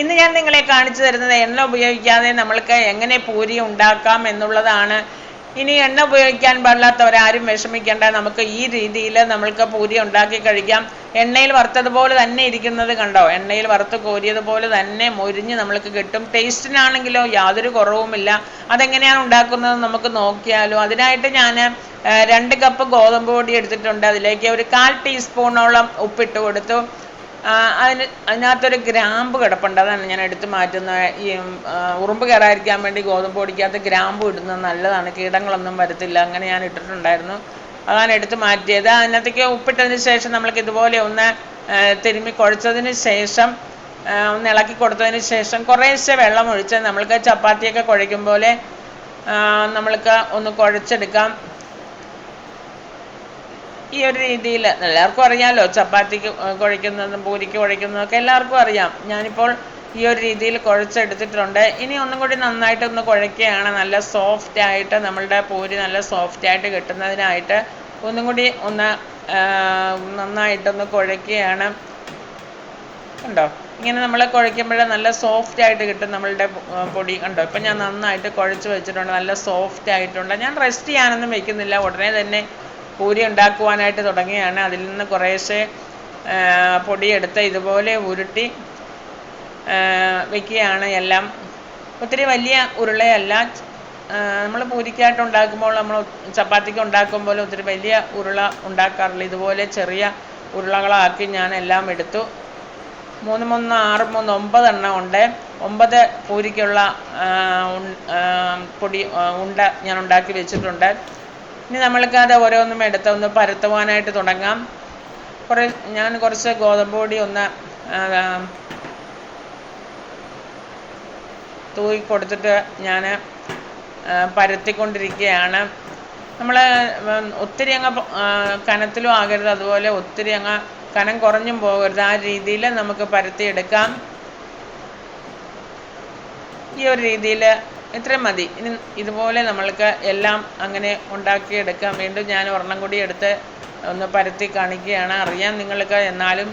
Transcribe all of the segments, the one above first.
ഇന്ന് ഞാൻ നിങ്ങളെ കാണിച്ചു തരുന്നത് എണ്ണ ഉപയോഗിക്കാതെ നമ്മൾക്ക് എങ്ങനെ പൂരി ഉണ്ടാക്കാം എന്നുള്ളതാണ്. ഇനി എണ്ണ ഉപയോഗിക്കാൻ പാടില്ലാത്തവരാരും വിഷമിക്കേണ്ട. നമുക്ക് ഈ രീതിയിൽ നമ്മൾക്ക് പൂരി ഉണ്ടാക്കി കഴിക്കാം. എണ്ണയിൽ വറുത്തതുപോലെ തന്നെ ഇരിക്കുന്നത് കണ്ടോ? എണ്ണയിൽ വറുത്ത് കോരിയതുപോലെ തന്നെ മൊരിഞ്ഞ് നമ്മൾക്ക് കിട്ടും. ടേസ്റ്റിനാണെങ്കിലോ യാതൊരു കുറവുമില്ല. അതെങ്ങനെയാണ് ഉണ്ടാക്കുന്നത് നമുക്ക് നോക്കിയാലോ. അതിനായിട്ട് ഞാൻ രണ്ട് കപ്പ് ഗോതമ്പ് പൊടി എടുത്തിട്ടുണ്ട്. അതിലേക്ക് ഒരു കാൽ ടീസ്പൂണോളം ഉപ്പിട്ട് കൊടുത്തു. അതിന് അതിനകത്തൊരു ഗ്രാമ്പ് കിടപ്പുണ്ട്. അതാണ് ഞാൻ എടുത്ത് മാറ്റുന്ന ഈ ഉറുമ്പ് കയറാതിരിക്കാൻ വേണ്ടി ഗോതമ്പ് പൊടിക്കകത്ത് ഗ്രാമ്പ് ഇടുന്നത് നല്ലതാണ്. കീടങ്ങളൊന്നും വരത്തില്ല. അങ്ങനെ ഞാൻ ഇട്ടിട്ടുണ്ടായിരുന്നു. അതാണ് എടുത്ത് മാറ്റിയത്. അതിനകത്തേക്ക് ഉപ്പിട്ടതിന് ശേഷം നമ്മൾക്ക് ഇതുപോലെ ഒന്ന് തിരുമ്മി കുഴച്ചതിന് ശേഷം ഒന്ന് ഇളക്കി കൊടുത്തതിന് ശേഷം കുറേശ്ശെ വെള്ളം ഒഴിച്ച് നമ്മൾക്ക് ചപ്പാത്തിയൊക്കെ കുഴയ്ക്കും പോലെ നമ്മൾക്ക് ഒന്ന് കുഴച്ചെടുക്കാം. ഈ ഒരു രീതിയിൽ എല്ലാവർക്കും അറിയാമല്ലോ ചപ്പാത്തിക്ക് കുഴയ്ക്കുന്നതും പൂരിക്ക് കുഴയ്ക്കുന്നതും ഒക്കെ എല്ലാവർക്കും അറിയാം. ഞാനിപ്പോൾ ഈ ഒരു രീതിയിൽ കുഴച്ചെടുത്തിട്ടുണ്ട്. ഇനി ഒന്നും കൂടി നന്നായിട്ട് ഒന്ന് കുഴയ്ക്കുകയാണ്. നല്ല സോഫ്റ്റ് ആയിട്ട് നമ്മളുടെ പൂരി നല്ല സോഫ്റ്റ് ആയിട്ട് കിട്ടുന്നതിനായിട്ട് ഒന്നും കൂടി ഒന്ന് നന്നായിട്ട് നന്നായിട്ടൊന്ന് കുഴയ്ക്കുകയാണ്. കണ്ടോ? ഇങ്ങനെ നമ്മൾ കുഴയ്ക്കുമ്പോൾ നല്ല സോഫ്റ്റ് ആയിട്ട് കിട്ടും നമ്മളുടെ പൊടി. കണ്ടോ? ഇപ്പം ഞാൻ നന്നായിട്ട് കുഴച്ച് വെച്ചിട്ടുണ്ട്. നല്ല സോഫ്റ്റ് ആയിട്ടുണ്ട്. ഞാൻ റെസ്റ്റ് ചെയ്യാനൊന്നും വെക്കുന്നില്ല. ഉടനെ തന്നെ പൂരി ഉണ്ടാക്കുവാനായിട്ട് തുടങ്ങിയാണ്. അതിൽ നിന്ന് കുറേശ്ശെ പൊടിയെടുത്ത് ഇതുപോലെ ഉരുട്ടി വെക്കുകയാണ് എല്ലാം. ഒത്തിരി വലിയ ഉരുളയല്ല. നമ്മൾ പൂരിക്കായിട്ട് ഉണ്ടാക്കുമ്പോൾ നമ്മൾ ചപ്പാത്തിക്ക് ഉണ്ടാക്കുമ്പോൾ ഒത്തിരി വലിയ ഉരുള ഉണ്ടാക്കാറില്ല. ഇതുപോലെ ചെറിയ ഉരുളകളാക്കി ഞാൻ എല്ലാം എടുത്തു. മൂന്ന് മൂന്ന് ആറ് മൂന്ന് ഒമ്പത് എണ്ണം ഉണ്ട്. ഒമ്പത് പൂരിക്കുള്ള പൊടി ഉണ്ട ഞാൻ ഉണ്ടാക്കി വെച്ചിട്ടുണ്ട്. ഇനി നമ്മൾക്ക് അത് ഓരോന്നും എടുത്ത് ഒന്ന് പരത്തുവാനായിട്ട് തുടങ്ങാം. കുറേ ഞാൻ കുറച്ച് ഗോതമ്പ് പൊടി ഒന്ന് തൂക്കി കൊടുത്തിട്ട് ഞാൻ പരത്തിക്കൊണ്ടിരിക്കുകയാണ്. നമ്മൾ ഒത്തിരി അങ്ങ് കനത്തിലും ആകരുത്. അതുപോലെ ഒത്തിരി അങ്ങ് കനം കുറഞ്ഞും പോകരുത്. ആ രീതിയിൽ നമുക്ക് പരത്തിയെടുക്കാം. ഈ ഒരു രീതിയിൽ ഇത്രയും മതി. ഇനി ഇതുപോലെ നമ്മൾക്ക് എല്ലാം അങ്ങനെ ഉണ്ടാക്കിയെടുക്കാം. വീണ്ടും ഞാൻ ഒരെണ്ണം കൂടി എടുത്ത് ഒന്ന് പരത്തി കാണിക്കുകയാണ്. അറിയാം നിങ്ങൾക്ക് എന്നാലും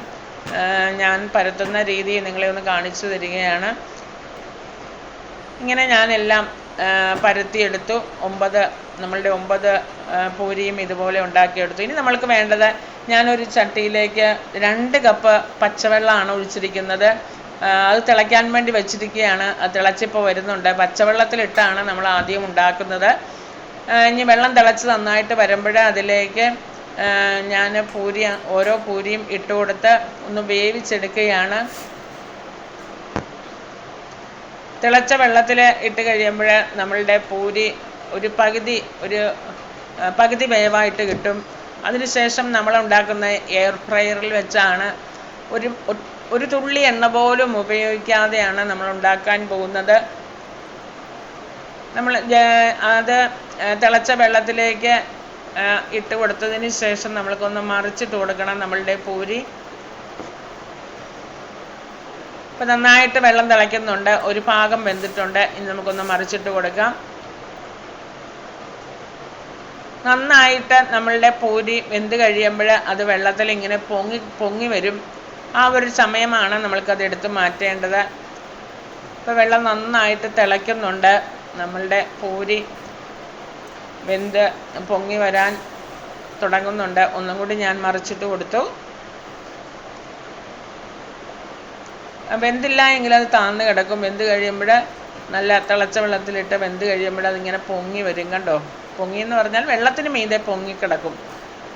ഞാൻ പരത്തുന്ന രീതി നിങ്ങളെ ഒന്ന് കാണിച്ചു തരികയാണ്. ഇങ്ങനെ ഞാനെല്ലാം പരത്തിയെടുത്തു. ഒമ്പത് നമ്മളുടെ ഒമ്പത് പൂരിയും ഇതുപോലെ ഉണ്ടാക്കിയെടുത്തു. ഇനി നമ്മൾക്ക് വേണ്ടത് ഞാനൊരു ചട്ടിയിലേക്ക് രണ്ട് കപ്പ് പച്ചവെള്ളമാണ് ഒഴിച്ചിരിക്കുന്നത്. അത് തിളയ്ക്കാൻ വേണ്ടി വെച്ചിരിക്കുകയാണ്. അത് തിളച്ചിപ്പോൾ വരുന്നുണ്ട്. പച്ചവെള്ളത്തിലിട്ടാണ് നമ്മൾ ആദ്യം ഉണ്ടാക്കുന്നത്. ഇനി വെള്ളം തിളച്ച് നന്നായിട്ട് വരുമ്പോൾ അതിലേക്ക് ഞാൻ പൂരി ഓരോ പൂരിയും ഇട്ട് കൊടുത്ത് ഒന്ന് വേവിച്ചെടുക്കുകയാണ്. തിളച്ച വെള്ളത്തിൽ ഇട്ട് കഴിയുമ്പോൾ നമ്മളുടെ പൂരി ഒരു പകുതി ഒരു പകുതി വേവായിട്ട് കിട്ടും. അതിനുശേഷം നമ്മൾ ഉണ്ടാക്കുന്ന എയർ ഫ്രയറിൽ വെച്ചാണ് ഒരു ഒരു തുള്ളി എണ്ണ പോലും ഉപയോഗിക്കാതെയാണ് നമ്മൾ ഉണ്ടാക്കാൻ പോകുന്നത്. നമ്മൾ അത് തിളച്ച വെള്ളത്തിലേക്ക് ഇട്ട് കൊടുത്തതിന് ശേഷം നമ്മൾക്കൊന്ന് മറിച്ചിട്ട് കൊടുക്കണം നമ്മളുടെ പൂരി. ഇപ്പം നന്നായിട്ട് വെള്ളം തിളയ്ക്കുന്നുണ്ട്. ഒരു ഭാഗം വെന്തിട്ടുണ്ട്. ഇനി നമുക്കൊന്ന് മറിച്ചിട്ട് കൊടുക്കാം. നന്നായിട്ട് നമ്മളുടെ പൂരി വെന്ത് കഴിയുമ്പോൾ അത് വെള്ളത്തിൽ ഇങ്ങനെ പൊങ്ങി പൊങ്ങി വരും. ആ ഒരു സമയമാണ് നമ്മൾക്കത് എടുത്ത് മാറ്റേണ്ടത്. ഇപ്പോൾ വെള്ളം നന്നായിട്ട് തിളയ്ക്കുന്നുണ്ട്. നമ്മളുടെ പൂരി വെന്ത് പൊങ്ങി വരാൻ തുടങ്ങുന്നുണ്ട്. ഒന്നും കൂടി ഞാൻ മറിച്ചിട്ട് കൊടുത്തു. വെന്തില്ല എങ്കിൽ അത് താന്ന് കിടക്കും. വെന്ത് കഴിയുമ്പോൾ നല്ല തിളച്ച വെള്ളത്തിലിട്ട് വെന്ത് കഴിയുമ്പോൾ അതിങ്ങനെ പൊങ്ങി വരും. കണ്ടോ? പൊങ്ങി എന്ന് പറഞ്ഞാൽ വെള്ളത്തിന് മീതെ പൊങ്ങി കിടക്കും.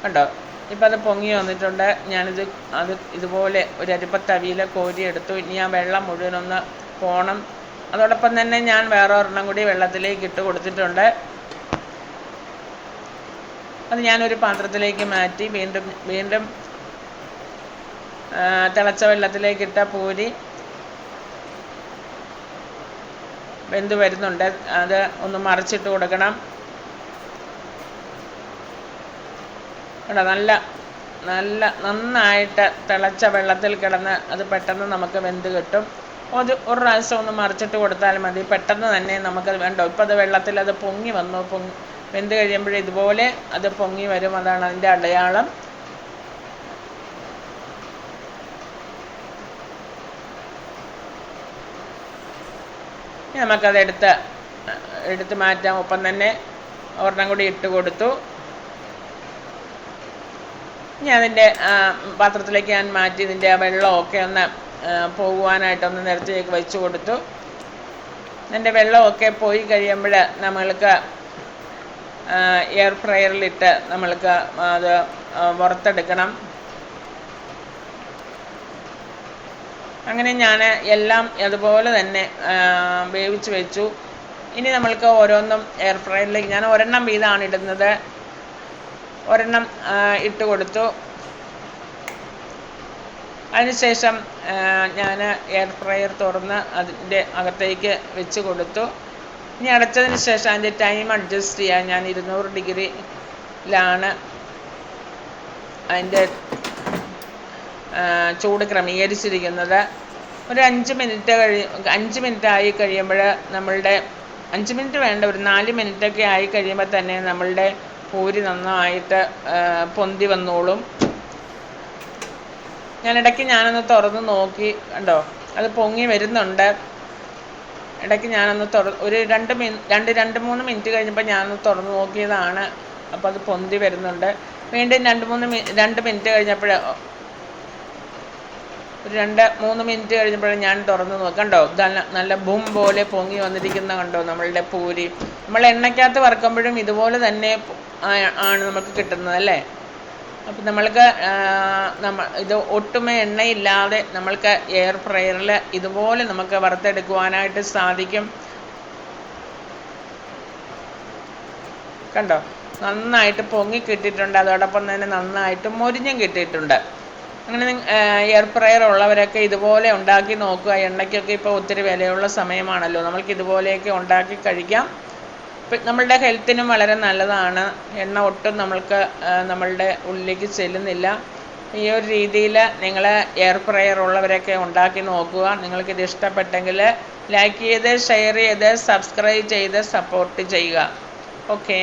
കണ്ടോ? ഇപ്പം അത് പൊങ്ങി വന്നിട്ടുണ്ട്. ഞാനിത് അത് ഇതുപോലെ ഒരു അരിപ്പത്തവിയിലെ കോരി എടുത്തു. ഇനി ആ വെള്ളം മുഴുവനൊന്ന് പോണം. അതോടൊപ്പം തന്നെ ഞാൻ വേറെ ഒരെണ്ണം കൂടി വെള്ളത്തിലേക്ക് ഇട്ട് കൊടുത്തിട്ടുണ്ട്. അത് ഞാനൊരു പാത്രത്തിലേക്ക് മാറ്റി. വീണ്ടും വീണ്ടും തിളച്ച വെള്ളത്തിലേക്ക് ഇട്ട പൂരി വെന്ത് വരുന്നുണ്ട്. അത് ഒന്ന് മറിച്ചിട്ട് കൊടുക്കണം. കേട്ടോ നല്ല നല്ല നന്നായിട്ട് തിളച്ച വെള്ളത്തിൽ കിടന്ന് അത് പെട്ടെന്ന് നമുക്ക് വെന്ത് കിട്ടും. ഒരു ഒരു പ്രാവശ്യം ഒന്ന് മറിച്ചിട്ട് കൊടുത്താൽ മതി. പെട്ടെന്ന് തന്നെ നമുക്കത് വേണ്ട. ഇപ്പം അത് വെള്ളത്തിൽ അത് പൊങ്ങി വന്നു. പൊങ്ങി വെന്ത് കഴിയുമ്പോൾ ഇതുപോലെ അത് പൊങ്ങി വരും. അതാണ് അതിന്റെ അടയാളം. നമുക്കത് എടുത്ത് എടുത്ത് മാറ്റാം. ഒപ്പം തന്നെ ഒരെണ്ണം കൂടി ഇട്ട് കൊടുത്തു. ഇനി അതിന്റെ പാത്രത്തിലേക്ക് ഞാൻ മാറ്റി ഇതിന്റെ ആ വെള്ളമൊക്കെ ഒന്ന് പോകുവാനായിട്ടൊന്ന് നിരത്തിലേക്ക് വെച്ച് കൊടുത്തു. അതിന്റെ വെള്ളമൊക്കെ പോയി കഴിയുമ്പോൾ നമ്മൾക്ക് എയർ ഫ്രയറിലിട്ട് നമ്മൾക്ക് അത് വറുത്തെടുക്കണം. അങ്ങനെ ഞാൻ എല്ലാം അതുപോലെ തന്നെ വേവിച്ച് വെച്ചു. ഇനി നമ്മൾക്ക് ഓരോന്നും എയർ ഫ്രയറിലേക്ക് ഞാൻ ഒരെണ്ണം വീതമാണ് ഇടുന്നത്. ഒരെണ്ണം ഇട്ട് കൊടുത്തു. അതിനുശേഷം ഞാൻ എയർ ഫ്രയർ തുറന്ന് അതിന്റെ അകത്തേക്ക് വെച്ച് കൊടുത്തു. ഇനി അടച്ചതിന് ശേഷം അതിന്റെ ടൈം അഡ്ജസ്റ്റ് ചെയ്യാൻ ഞാൻ ഇരുന്നൂറ് ഡിഗ്രിയിലാണ് അതിന്റെ ചൂട് ക്രമീകരിച്ചിരിക്കുന്നത്. ഒരു അഞ്ച് മിനിറ്റ് കഴി അഞ്ച് മിനിറ്റ് ആയി കഴിയുമ്പോൾ നമ്മളുടെ അഞ്ച് മിനിറ്റ് വേണ്ട ഒരു നാല് മിനിറ്റൊക്കെ ആയി കഴിയുമ്പോൾ തന്നെ നമ്മളുടെ പൂരി നന്നായിട്ട് പൊന്തി വന്നോളും. ഞാൻ ഇടയ്ക്ക് ഞാനൊന്ന് തുറന്ന് നോക്കി കണ്ടോ? അത് പൊങ്ങി വരുന്നുണ്ട്. ഇടയ്ക്ക് ഞാനൊന്ന് തുറ ഒരു രണ്ട് മിനി രണ്ട് രണ്ട് മൂന്ന് മിനിറ്റ് കഴിഞ്ഞപ്പോൾ ഞാനൊന്ന് തുറന്ന് നോക്കിയതാണ്. അപ്പോൾ അത് പൊന്തി വരുന്നുണ്ട്. വീണ്ടും രണ്ട് മൂന്ന് രണ്ട് മിനിറ്റ് കഴിഞ്ഞപ്പോൾ ഒരു രണ്ട് മൂന്ന് മിനിറ്റ് കഴിഞ്ഞപ്പോൾ ഞാൻ തുറന്ന് നോക്കാം. കണ്ടോ? നല്ല നല്ല ബും പോലെ പൊങ്ങി വന്നിരിക്കുന്ന കണ്ടോ? നമ്മളുടെ പൂരി. നമ്മൾ എണ്ണയ്ക്കകത്ത് വറുക്കുമ്പോഴും ഇതുപോലെ തന്നെ ആണ് നമുക്ക് കിട്ടുന്നത് അല്ലേ? അപ്പം നമ്മൾക്ക് നമ്മ ഇത് ഒട്ടുമേ എണ്ണയില്ലാതെ നമ്മൾക്ക് എയർ ഫ്രയറിൽ ഇതുപോലെ നമുക്ക് വറുത്തെടുക്കുവാനായിട്ട് സാധിക്കും. കണ്ടോ? നന്നായിട്ട് പൊങ്ങി കിട്ടിയിട്ടുണ്ട്. അതോടൊപ്പം തന്നെ നന്നായിട്ട് മൊരിഞ്ഞും കിട്ടിയിട്ടുണ്ട്. അങ്ങനെ എയർ ഫ്രയർ ഉള്ളവരൊക്കെ ഇതുപോലെ ഉണ്ടാക്കി നോക്കുക. എണ്ണയ്ക്കൊക്കെ ഇപ്പോൾ ഒത്തിരി വിലയുള്ള സമയമാണല്ലോ. നമ്മൾക്ക് ഇതുപോലെയൊക്കെ ഉണ്ടാക്കി കഴിക്കാം. നമ്മളുടെ ഹെൽത്തിനും വളരെ നല്ലതാണ്. എണ്ണ ഒട്ടും നമ്മൾക്ക് നമ്മളുടെ ഉള്ളിലേക്ക് ചെല്ലുന്നില്ല. ഈ ഒരു രീതിയിൽ നിങ്ങൾ എയർ ഫ്രയർ ഉള്ളവരൊക്കെ ഉണ്ടാക്കി നോക്കുക. നിങ്ങൾക്ക് ഇത് ഇഷ്ടപ്പെട്ടെങ്കിൽ ലൈക്ക് ചെയ്ത് ഷെയർ ചെയ്ത് സബ്സ്ക്രൈബ് ചെയ്ത് സപ്പോർട്ട് ചെയ്യുക. ഓക്കേ